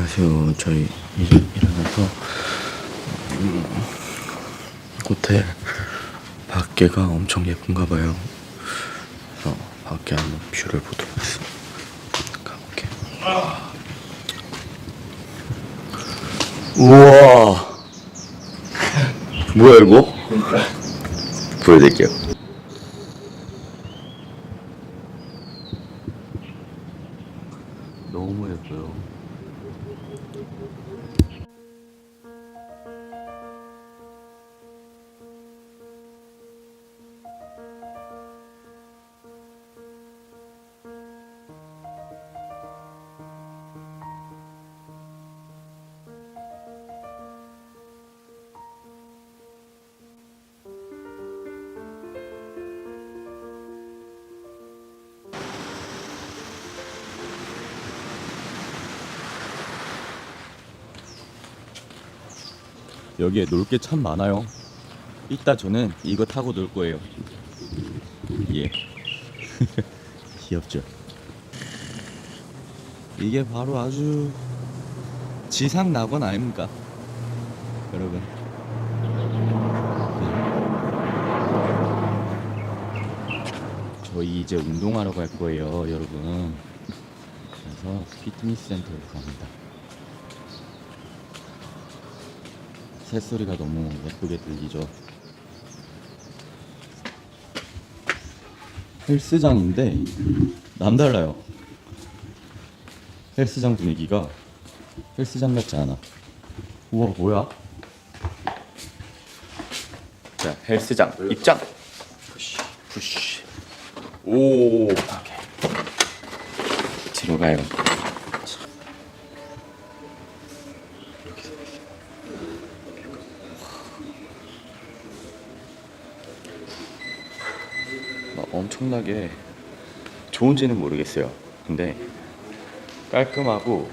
안녕하세요. 저희 이제 일어나서 음, 호텔 밖에가 엄청 예쁜가 봐요. 그래서 밖에 한번 뷰를 보도록 하겠습니다. 가볼게. 우와. 뭐야 이거? 보여드릴게요. 여기에 놀 게 참 많아요. 이따 저는 이거 타고 놀 거예요. 예. 귀엽죠? 이게 바로 아주 지상 낙원 아닙니까? 여러분. 저희 이제 운동하러 갈 거예요, 여러분. 그래서 피트니스 센터에 갑니다. 새소리가 너무 예쁘게 들리죠. 헬스장인데 남달라요. 헬스장 분위기가 헬스장 같지 않아. 우와 뭐야? 자 헬스장 입장. 푸시 푸시. 오. 오케이. 들어가요. 막 엄청나게 좋은지는 모르겠어요. 근데 깔끔하고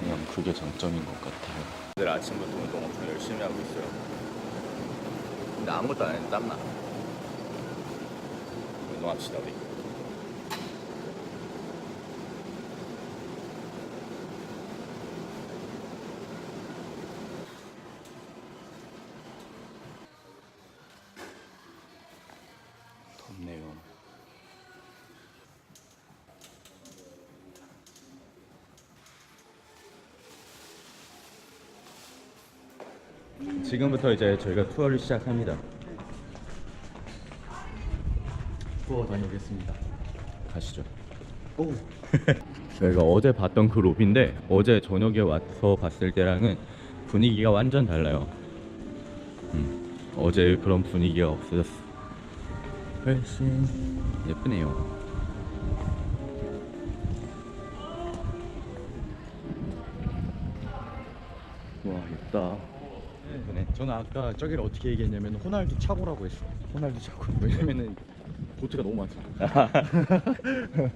그냥 그게 장점인 것 같아요. 오늘 아침부터 운동 엄청 열심히 하고 있어요. 근데 아무것도 안 했는데 땀나. 운동합시다 우리. 덥네요. 지금부터 이제 저희가 투어를 시작합니다. 투어 다녀오겠습니다. 가시죠. 오. 저희가 어제 봤던 그 로비인데 어제 저녁에 와서 봤을 때랑은 분위기가 완전 달라요. 음, 어제 그런 분위기가 없어졌어. 훨씬 예쁘네요. 아까 저기를 어떻게 얘기했냐면 호날두 차고라고 했어. 호날두 차고. 왜냐면은 보트가 너무 많잖아.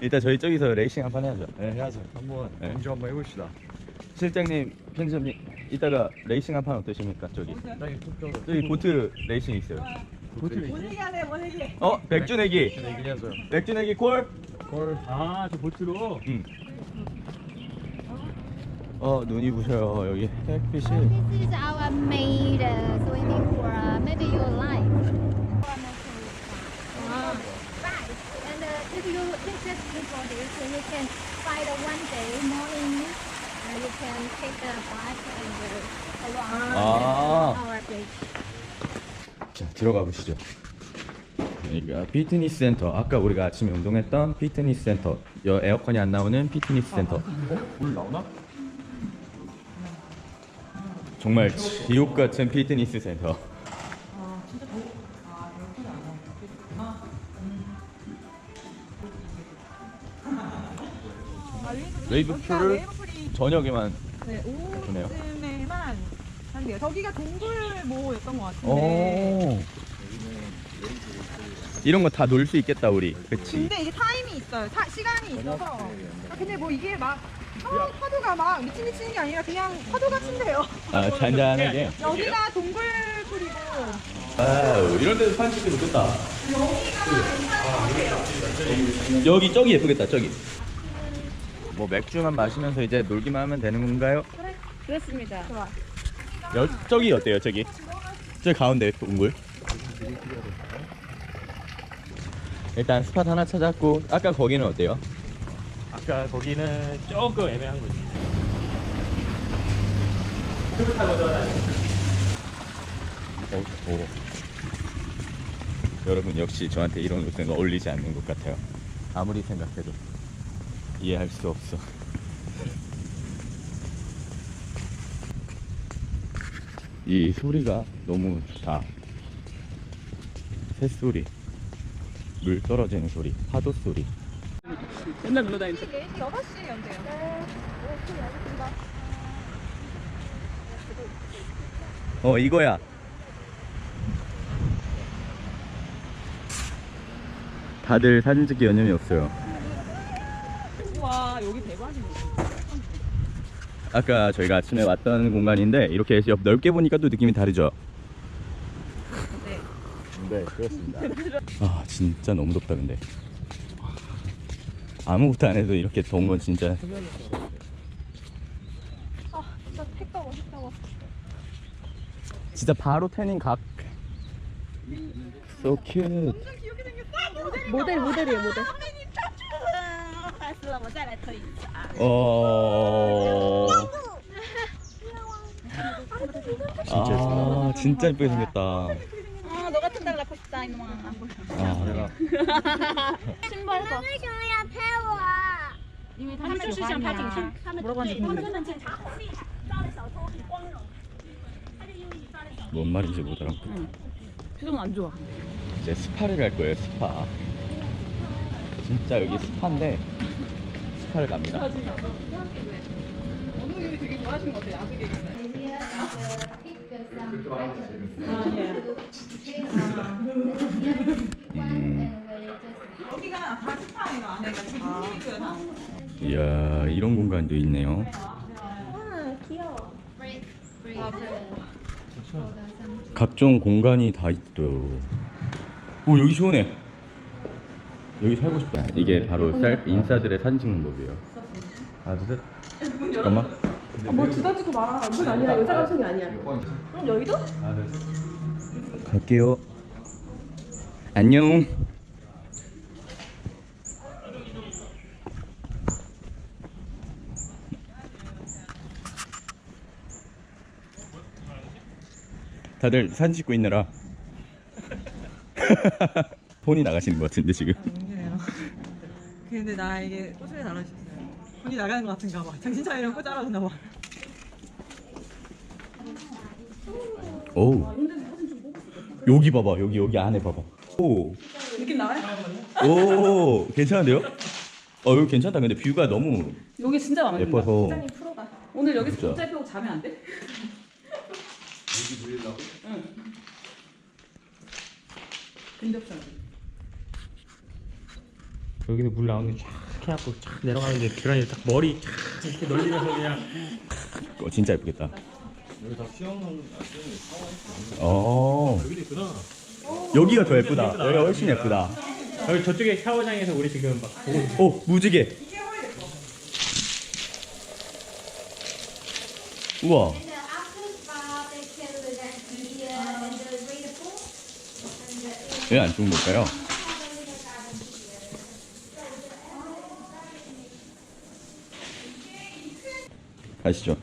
일단 저희 저기서 레이싱 한 판 해야죠. 네, 해야죠. 한번 네. 경주 한번 해봅시다. 실장님, 편집님 이따가 레이싱 한 판 어떠십니까? 저기 저기 보트 레이싱 있어요. 보트 모내기하네 모내기 어 백주 내기. 백주 내기 콜. 걸. 아저 보트로. 응. 어 눈이 부셔요 여기 햇빛이. This is our maid uh, swimming pool. Uh, maybe you like. Uh, right. And uh, if you interested for this, uh, you can find uh, one day morning. Uh, you can take the bus and uh, around Ah. our beach. 자 들어가 보시죠. 여기가 피트니스 센터. 아까 우리가 아침에 운동했던 피트니스 센터. 여 에어컨이 안 나오는 피트니스 센터. 물 나오나? 정말 지옥 같은 피트니스 센터. 웨이브 큐를 저녁에만 네. 오후쯤에만 한대요. 저기가 동굴 모였던 것 같은데. 오. 이런 거 다 놀 수 있겠다 우리. 그치? 근데 이게 타임이 있어요. 타- 시간이 있어서. 아, 근데 뭐 이게 막 파- 파도가 막 미친 미치는 게 아니라 그냥 파도 같은데요. 아 잔잔하게. 여기가 동굴풀이고 아우 이런 데서 사진 찍기 좋겠다. 여기 저기 예쁘겠다 저기. 뭐 맥주만 마시면서 이제 놀기만 하면 되는 건가요? 그렇습니다. 여, 저기 어때요 저기? 저기 가운데 동굴 일단 스팟 하나 찾았고 아까 거기는 어때요? 아까 거기는 조금 애매한 거지. 어, 오. 여러분 역시 저한테 이런 옷은 어울리지 않는 것 같아요 아무리 생각해도 이해할 수 없어 이 소리가 너무 좋다 새소리 물 떨어지는 소리 파도 소리 맨날 놀러 다니는 4시 연대요. 어 이거야 다들 사진 찍기 여념이 없어요 와 여기 대박이네. 아까 저희가 아침에 왔던 공간인데 이렇게 옆 넓게 보니까 또 느낌이 다르죠 네, 그렇습니다. 아 진짜 너무 덥다 근데 아무것도 안 해도 이렇게 더운 건 진짜 아, 진짜 택가워, 택가워. 진짜 바로 태닝 각 So cute. 모델 모델이에요 모델. 어... 아 진짜 예쁘게 생겼다 아, 너 같은 딸 낳고 싶다 이놈아. 아, 신발 봐. 因为他们就是像拍景上，他们뭐라고 하는지 모르겠어. 뭔 말인지 못 알아듣고 표정 안 좋아. 이제 스파를 갈 거예요 스파 진짜 여기 스파인데 스파를 갑니다 여 이야 이런 공간도 있네요. 각종 공간이 다 있어요 오 여기 시원해. 여기 살고 싶다. 이게 바로 셀프 인싸들의 사진 찍는 법이에요. 하나 둘셋 잠깐만. 뭐 두다 찍고 말아. 이건 아니야. 여자 감성이 아니야. 그럼 여의도? 갈게요. 안녕 다들 사진 찍고 있느라 폰이 나가시는 것 같은데 지금 아니에요. 근데 나 이게 꼬소리 달아주셨어요. 손이 나가는 것 같은가 봐. 정신 차리려면 꼬자라졌나 봐. 오 여기 봐봐 여기 여기 안에 봐봐 오 느낌 나요? 오 괜찮은데요? 어 여기 괜찮다 근데 뷰가 너무 여기 진짜 마음에 든다. 예뻐서 오늘 여기서 진짜. 펴고 자면 안 돼? 응. 근데 없잖아. 여기는 물 나오는 쫙 해갖고 쫙 내려가는데 계란이 딱 머리 쫙 이렇게 놀리면서 그냥 어, 진짜 예쁘겠다. 어. 여기도 있구나. 여기가 더 예쁘다. 여기가 훨씬 예쁘다. 여기 저쪽에 샤워장에서 우리 지금 막 보고 있어. 오 무지개. 우와 왜 안쪽은 뭘까요? 가시죠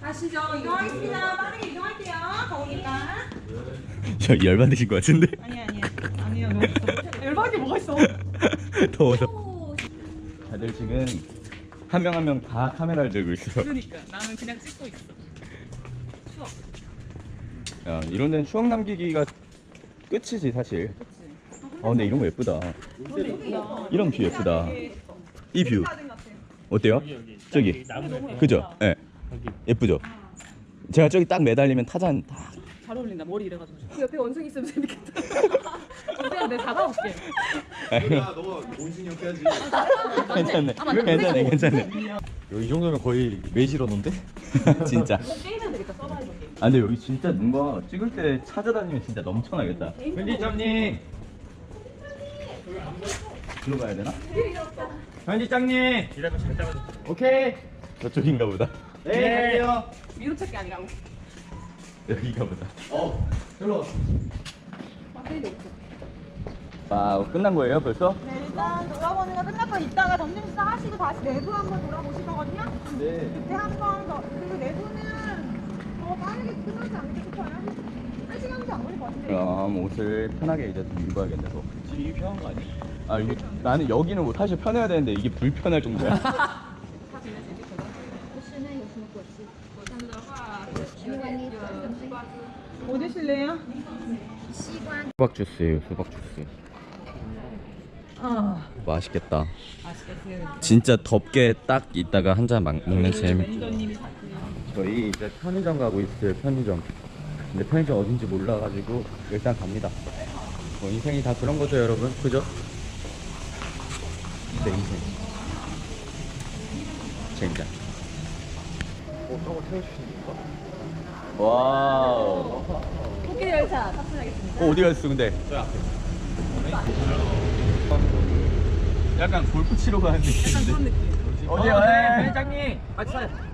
가시죠. 이동하겠습니다. 빠르게 이동할게요. 더우니까. 저 열받으신 것 같은데 아니 아니 아니요. 열받게 뭐가 있어? 더워서 다들 지금 한 명 한 명 다 카메라를 들고 있어요 그러니까 나는 그냥 찍고 있어. 야, 이런 데는 추억 남기기가 끝이지 사실 아 근데 이런 거 예쁘다 이런 뷰 예쁘다 이뷰 어때요? 저기 그죠? 예 예쁘죠? 제가 저기 딱 매달리면 타잔 딱 잘 어울린다. 머리 이래가지고. 그 옆에 원숭이 있으면 재밌겠다. 원숭이 내가 잡아올게. 괜찮네 괜찮네 괜찮네 여기 이 정도면 거의 메이지러던데? 진짜 게임해야 되겠다. 서바이벌 게임. 아 근데 여기 진짜 뭔가 찍을 때 찾아다니면 진짜 넘쳐나겠다 편집장님 들어가야 되나? 편집장님. 오케이. 저쪽인가 보다. 네, 갈게요. 위로 찾기 아니라고. 여기가 보다. 어, 들어. 와우, 끝난 거예요, 벌써? 네, 일단 돌아보는 거 끝났고 이따가 점심 식사 하시고 다시 내부 한번 돌아보실 거거든요. 네. 그때 한번 더. 그리고 내부는 더 빠르게 끝나지 않을까 싶어요. 한 시간도 안 걸릴 것 같은데. 그럼 옷을 편하게 이제 좀 입어야겠네, 또. 지금 편한 거 아니야? 아, 이거 나는 여기는 뭐 사실 편해야 되는데 이게 불편할 정도야. 不是那有什么果汁？因为你准备 뭐 드실래요? 西瓜 수박 주스예요, 수박 주스. 어. 맛있겠다. 진짜 덥게 딱 있다가 한 잔 먹는 재미. 저희 이제 편의점 가고 있어요, 편의점. 근데 편의점 어딘지 몰라가지고 일단 갑니다. 뭐 인생이 다 그런 거죠, 여러분. 그죠? 내 인생. 젠장. 어, 저거 태워주시는 건가? 와우. 코끼리 열차 탑승하겠습니다. 어, 어디 갔어, 근데? 약간 골프 치러 가는 느낌인데. 그런 느낌. 어디요? 네. 편집장님. 같이 사요.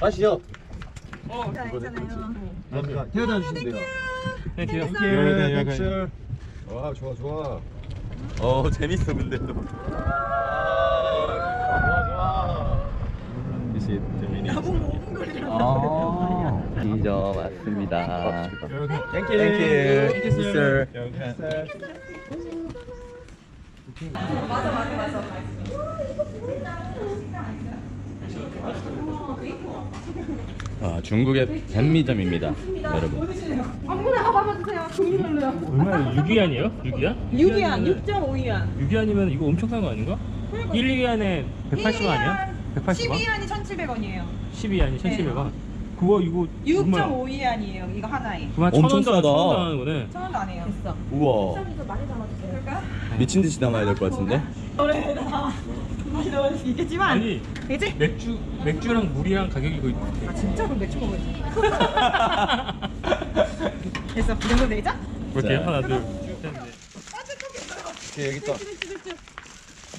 다시요. 괜찮아요. 태워다 주시면 돼요. 네, 뒤에. 네, 네, 와, 좋아, 좋아. 어, 재밌어, 근데 또. 좋아, 좋아. 이시 재민이. 아, 이죠 맞습니다. 땡큐. Thank you, sir. 아, 중국의 뱀미점입니다, 여러분. 아무나 가봐봐 주세요. 종류별로요. 얼마야? 6위안이에요? 6위안? 6위안, 6.5위안. 6위안이면 이거 엄청 싼 거 아닌가? 1, 2위안에 180원 아니야? 180원? 12위안이 1,700원이에요. 12위안이 1,700원. 그거 이거 6.5위안이에요. 이거 하나에. 그만 엄청 1,000원 더 싸다. 1,000원 더 하는 거네. 천 원도 안 해요. 됐어. 우와. 그럴까? 미친 듯이 담아야 될 것 같은데? 그래, 나. 다시 넣을 수 있겠지만. 아니 되지? 맥주 맥주랑 물이랑 가격이 거의 아, 진짜 그럼 맥주 먹어야지. 됐어. 이 정도 되죠? 그렇게 자. 하나 둘 오케이, 여기 있다.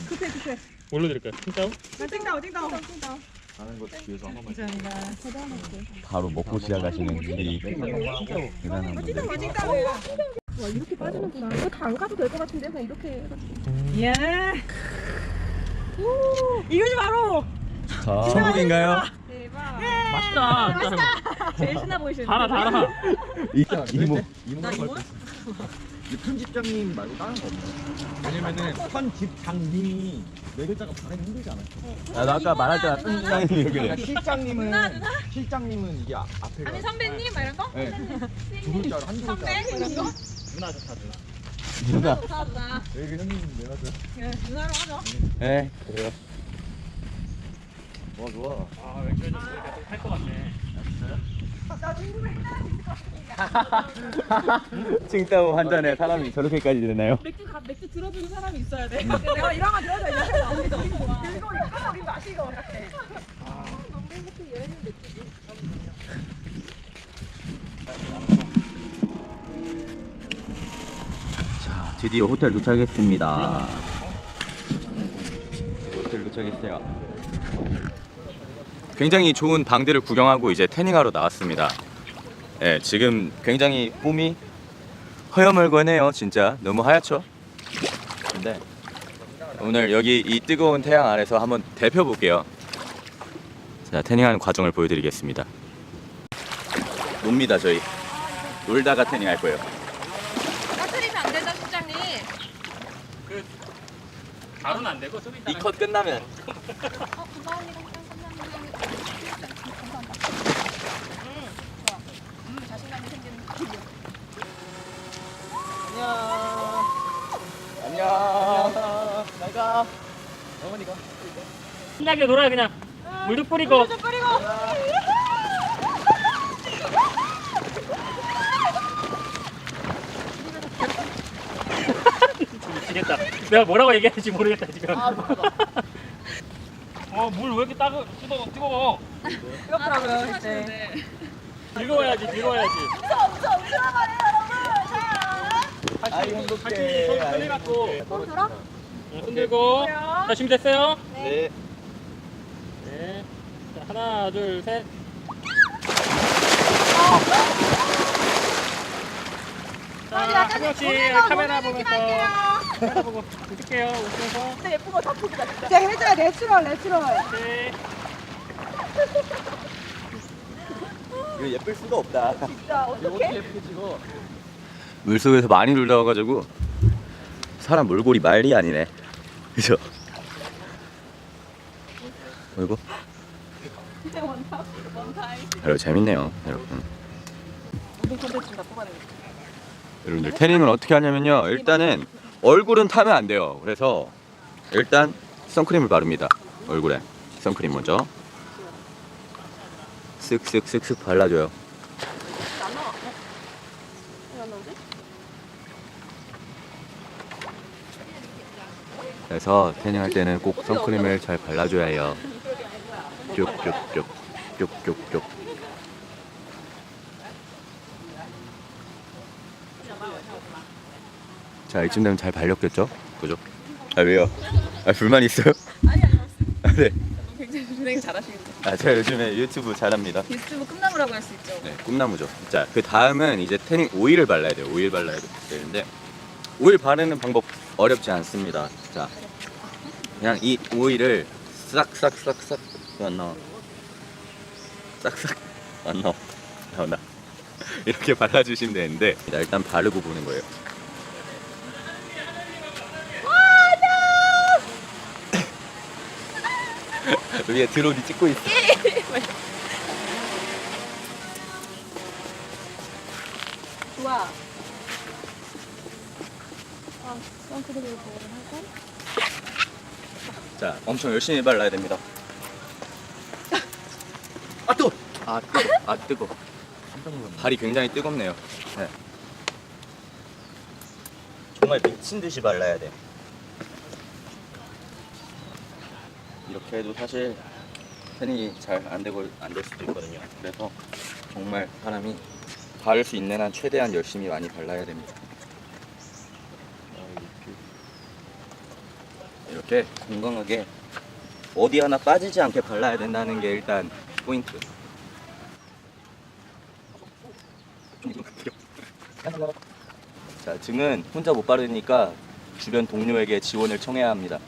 급해, 급해. 뭘로 드릴까요? 진짜? 나 찡다오, 찡다오. 찡다오. 가는 거 뒤에서 한 번만. 감사합니다. 바로 먹고 시작하시는 분들이 대단한 분들. 찡다오, 찡다오. 와, 이렇게 빠지는구나. 이거 다 안 가도 될 것 같은데, 그냥 이렇게 해가지고. 이야. 이거지 바로. 자, 천국인가요? 대박. 맛있다. 맛있다. 제일 신나 보이시는 달아 달아. 이, 이모. 나 이거? 이 편집장님 말고 다른 거 없나? 왜냐면은 편집장님이 네 글자가 발음이 힘들지 않아요? 나, 나 아까 말할 때 뜬장이 그래. 실장님은 실장님은 이게 앞- 앞에 아니 선배님 막 이런 거? 네. 두 글자로 한두 글자. 선배 이런 거? 누나 좋다 누나. 누나. 다 누나. 여기 형님인데 맞아. 예, 누나로 하죠. 네, 그래요. 와 좋아. 아 맥주 좀 보니까 좀탈것 같네. 나 궁금해. 칭따오 한 잔에 사람이 저렇게까지 되나요? 맥주, 가, 맥주 들어주는 사람이 있어야 돼. 내가 이런 거 들어줘 이렇게 들고 이거 하나 우리 마시고 이렇게. 자, 드디어 호텔 도착했습니다. 호텔 도착했어요. 굉장히 좋은 방들을 구경하고 이제 태닝하러 나왔습니다. 예, 지금 굉장히 봄이 허여멀건해요, 진짜. 너무 하얗죠? 근데 오늘 여기 이 뜨거운 태양 아래서 한번 데펴 볼게요. 자, 태닝하는 과정을 보여드리겠습니다. 놉니다, 저희. 놀다가 태닝할 거예요. 까트리면 안 되죠, 실장님. 바로는 안 되고 좀 이따. 이컷 끝나면 어머니가. 신나게 놀아요 그냥. 물도 뿌리고. 좀 뿌리고. 미치겠다. 내가 뭐라고 얘기할지 모르겠다 지금. 어물 왜 이렇게 따가 뜨거워 뜨거워. 뜨겁더라고요, 이제. 뒤로 와야지 뒤로 와야지 엄청 들어가네 여러분. 자. 다시 다시 손 꺼내갖고 손 들어? 응, 손 들고 자 준비됐어요? 네. 네. 자, 하나 둘셋 아니, 자, 한 명씩 카메라 보면서. 카메라 보고 웃을게요 웃으면서 진짜 예쁜 거 다 보기다 진짜. 진짜 해줘야 내추럴 내추럴. 네. 이거 예쁠 수가 없다. 진짜 어떡해? 물속에서 많이 놀다 와가지고 사람 몰골이 말이 아니네. 그죠? 어이구. 여러분 재밌네요, 여러분. 여러분들 태닝을 어떻게 하냐면요. 일단은 얼굴은 타면 안 돼요. 그래서 일단 선크림을 바릅니다. 얼굴에 선크림 먼저 쓱쓱쓱쓱 발라줘요. 그래서 태닝할 때는 꼭 선크림을 잘 발라줘야 해요. 쭉쭉쭉 쭉쭉쭉. 자 이쯤 되면 잘 발렸겠죠? 그죠? 아 왜요? 아 불만 있어요? 아니 아니 아, 네. 굉장히 진행 잘하시겠네. 아 제가 요즘에 유튜브 잘합니다. 유튜브 꿈나무라고 할 수 있죠. 네, 꿈나무죠. 자, 그 다음은 이제 태닝 오일을 발라야 돼요. 오일 발라야 되는데 오일 바르는 방법 어렵지 않습니다. 자, 그냥 이 오일을 싹싹싹싹 안 나와. 싹싹 안 나와. 나온다. 이렇게 발라주시면 되는데 일단 바르고 보는 거예요. 위에 드론이 찍고 있어. 좋아. 자, 엄청 열심히 발라야 됩니다. 아 뜨거. 아 뜨거. 아 뜨거. 발이 굉장히 뜨겁네요. 네. 정말 미친 듯이 발라야 돼. 이렇게 해도 사실 태닝이 잘 안 되고 안 될 수도 있거든요. 그래서 정말 사람이 바를 수 있는 한 최대한 열심히 많이 발라야 됩니다. 이렇게 건강하게 어디 하나 빠지지 않게 발라야 된다는 게 일단 포인트. 자, 등은 혼자 못 바르니까 주변 동료에게 지원을 청해야 합니다.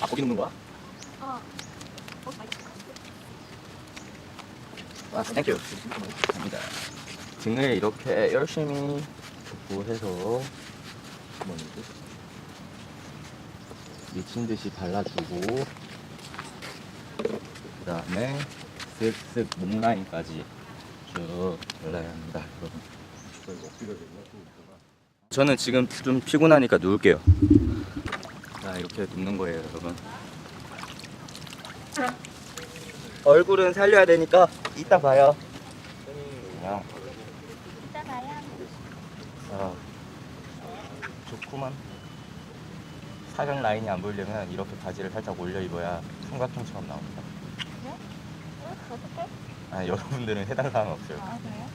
아, 거기 놓는 거야? 아, 땡큐. 감사합니다. 등을 이렇게 열심히 붓고 해서 뭐지? 미친 듯이 발라주고 그 다음에 쓱쓱 목 라인까지 쭉 발라야 합니다, 여러분. 저는 지금 좀 피곤하니까 누울게요. 자 이렇게 눕는 거예요, 여러분. 얼굴은 살려야 되니까 이따 봐요. 이따 봐요. 아, 좋구만. 사각 라인이 안 보이려면 이렇게 바지를 살짝 올려 입어야 삼각형처럼 나옵니다. 어떡해? 아, 여러분들은 해당 사항 없어요. 아, 그래요?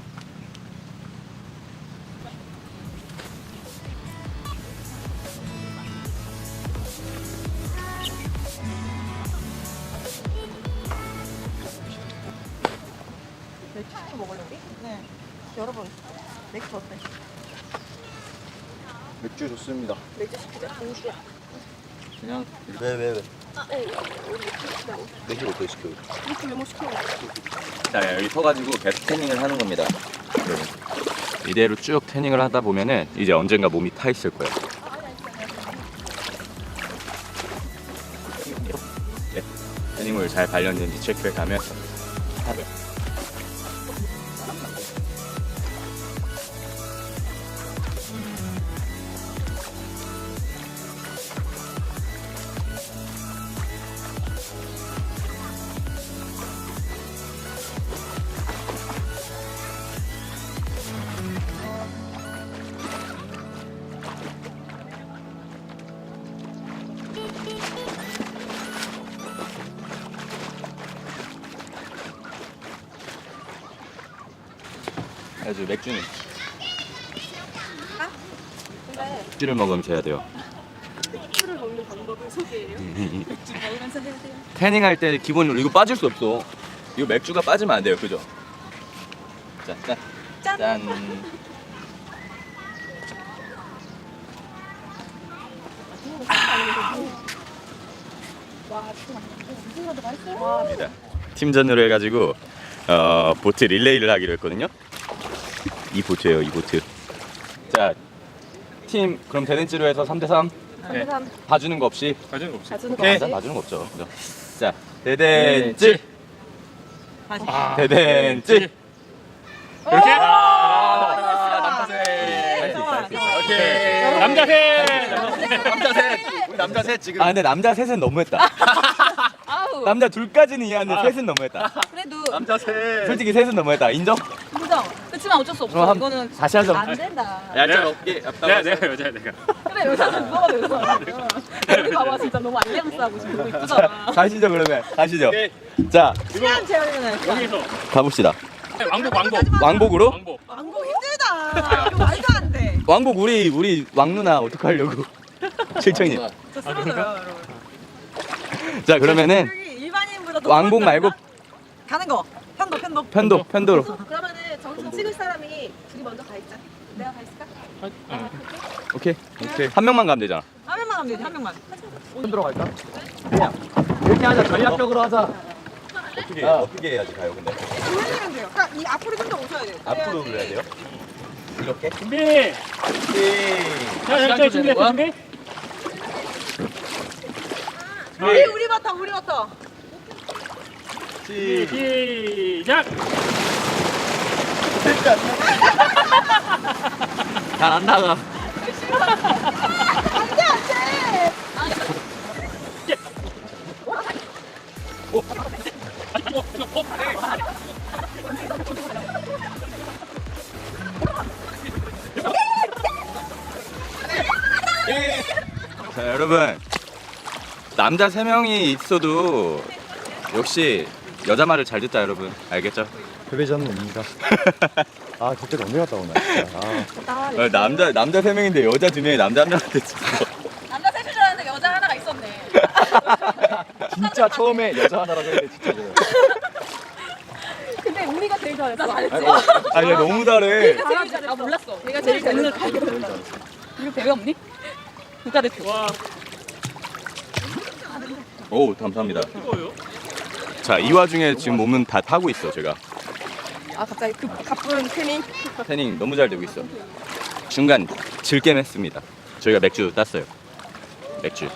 먹을래? 네. 여러분 맥주 어때? 맥주 좋습니다. 맥주 시키자. 공주야. 그냥 왜 왜 왜? 아, 네. 맥주 시키자고. 맥주 어떻게 시켜? 맥주 메모 시켜. 자 여기 서가지고 계속 태닝을 하는 겁니다. 네. 이대로 쭉 태닝을 하다 보면은 이제 언젠가 몸이 타 있을 거예요. 네. 태닝을 잘 발렸는지 체크해 가면서 아주 맥주는 맥주를 먹으면서 해야 돼요. 술을 먹는 방법을 소개해요. 맥주 먹으면서 해야 돼요. 태닝 할 때 기본으로 이거 빠질 수 없어. 이거 맥주가 빠지면 안 돼요, 그죠? 자, 짠. 짠. 짠. 입니다. 팀전으로 해가지고 어, 보트 릴레이를 하기로 했거든요. 이 보트예요, 이 보트. 자, 팀 그럼 대댄지로 해서 3대 3. 네. 봐주는 거 없이. 가져는 거 없어. 가주는 거 오케이. 없이. 봐주는 거 없죠. 그죠? 자, 대댄지. 아, 대댄지. 이렇게? 아, 남자 셋. 오케이. 남자 셋! 남자 셋. 우리 남자 셋 지금. 아 근데 남자 셋은 너무했다. 남자 둘까지는 이해하는데 셋은 너무했다. 그래도 남자 셋. 솔직히 셋은 너무했다. 인정? 인정. 그렇지만 어쩔 수 없어. 그럼 한- 이거는 다시 하자. 안 된다. 얄짤 없게. 내가 내가 여자야 내가. 그래 여자는 누가 봐도 여자. 여기 봐봐 진짜 너무 알리앙스하고 지금 너무 이쁘잖아. 가시죠 그러면. 가시죠. 자 시간 제한은 여기서 가봅시다. 왕복 왕복. 왕복으로? 왕복. 왕복 힘들다. 이거 말도 안 돼. 왕복 우리 우리 왕 누나 어떻게 하려고? 실청님. 저 쓰러져요, 여러분. 자 그러면은 여기 일반인보다 더 왕복. 말고 가는 거. 편도 편도. 편도 편도로. 그러면 찍을 사람이 둘이 먼저 가 있자. 내가 가 있을까? 오케이. 오케이. 한 명만 가면 되잖아. 한 명만 하면 되지 한 명만. 손 들어 갈까? 그냥 이렇게 하자 전략적으로 하자 어떻게 어떻게 해야지 가요 근데? 돌리면 돼요. 그러니까 이 앞으로 좀 더 오셔야 돼요. 앞으로 그래야 돼요? 이렇게? 준비. 네. 자, 자, 자, 준비됐어 준비. 우리 우리부터 우리부터. 시작. 잘 안 나가. 자 여러분 남자 세 명이 있어도 역시 여자 말을 잘 듣자 여러분 알겠죠? 패배자는 옵니다 아 그때 너무 갔다 오네 진짜 아, 어, 남자 남자 세 명인데 여자 두 명이 남자 한 명한테 지금 남자 셋이 줄 알았는데 여자 하나가 있었네. 진짜 처음에 여자 하나라고 했는데 진짜 그래요 근데 우리가 제일 잘했어. 잘했지. 아니 얘 너무 잘해 제일 잘했어. 아 몰랐어. 내가 제일 잘했어. 이거 배우 없니? 국가대표. 와. 오 감사합니다 뜨거워요? 자이 와중에 지금 몸은 다 타고 있어 제가 아 갑자기 그 가쁜 태닝. 태닝 너무 잘 되고 있어. 중간 즐겜 했습니다. 저희가 맥주 땄어요. 맥주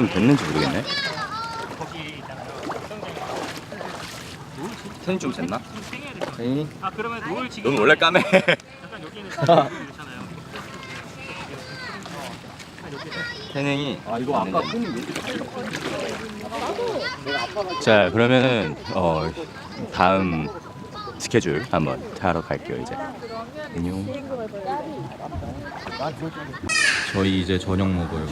좀 됐는지 모르겠네. 태닝 좀 됐나? 태닝이? 아 그러면 롤 지금 넌 원래 까매. 약간 여기는 그렇잖아요. 태닝이. 아 이거 아까 이렇게 자 그러면은 어 다음 스케줄 한번 타러 갈게요 이제. 안녕. 저희 이제 저녁 먹어요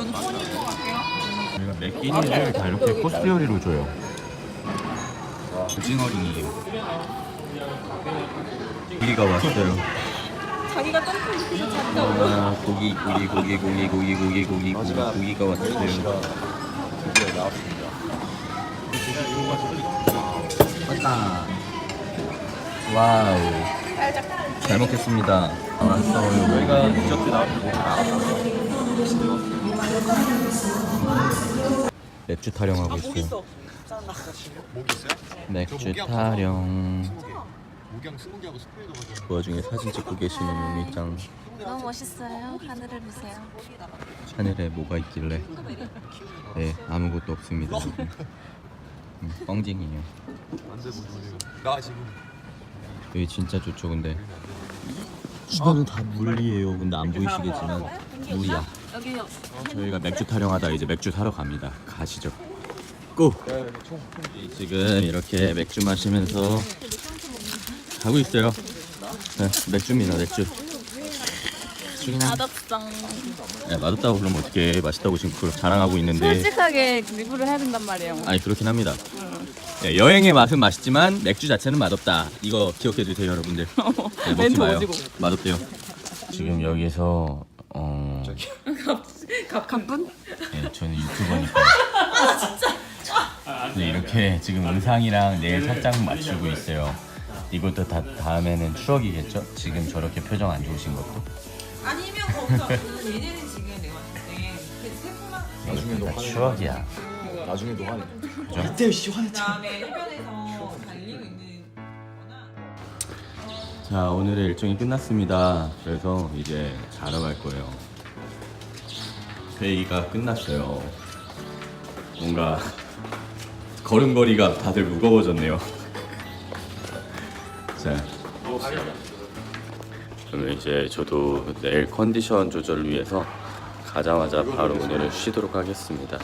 저희가 맥기니를 다 이렇게 코스 요리로 줘요. 오징어링이에요 고기가 왔어요. 자기가 점프 시켜서 자기가 아 고기 고기 고기 고기 고기 고기 고기 고기 고기가 왔어요. 드디어 나왔습니다. 왔다. 와우. 잘 먹겠습니다. 알았어요. 저희가 디저트 나왔는데 맥주 타령하고 있어요. 맥주 타령. 그 와중에 사진 찍고 계시는 유미짱. 너무 멋있어요. 하늘을 보세요. 하늘에 뭐가 있길래? 네, 아무것도 없습니다. 여기. 음, 뻥징이에요. 여기 진짜 좋죠, 근데. 이거는 다 물이에요. 근데 안 보이시겠지만 물이야. 여기요. 저희가 맥주 타령하다 이제 맥주 사러 갑니다. 가시죠. 고! 지금 이렇게 맥주 마시면서 가고 있어요. 네, 맥주입니다, 맥주. 맛없어. 네, 맛없다고 그러면 어떻게 맛있다고 지금 그걸 자랑하고 있는데 솔직하게 리뷰를 해야 된단 말이에요. 아니 그렇긴 합니다. 네, 여행의 맛은 맛있지만 맥주 자체는 맛없다. 이거 기억해 주세요, 여러분들. 네, 먹지 멘트 마요. 오지고. 맛없대요. 지금 여기서 어, 갑 갑분? 네, 저는 유튜버니까. 네, 이렇게 지금 의상이랑 내일 살짝 맞추고 있어요. 이것도 다 다음에는 추억이겠죠? 지금 저렇게 표정 안 좋으신 것도. 아니면 거기서 그 얘네는 지금 내가 봤을 때그 세분만 이것도 다 추억이야. 나중에도 화내. 그다음에 해변에서 달리고 있는 거나 자 오늘의 일정이 끝났습니다. 그래서 이제 자러 갈 거예요. 회의가 끝났어요. 뭔가 걸음걸이가 다들 무거워졌네요. 자, 그러면 이제 저도 내일 컨디션 조절을 위해서 가자마자 바로 오늘은 쉬도록 하겠습니다.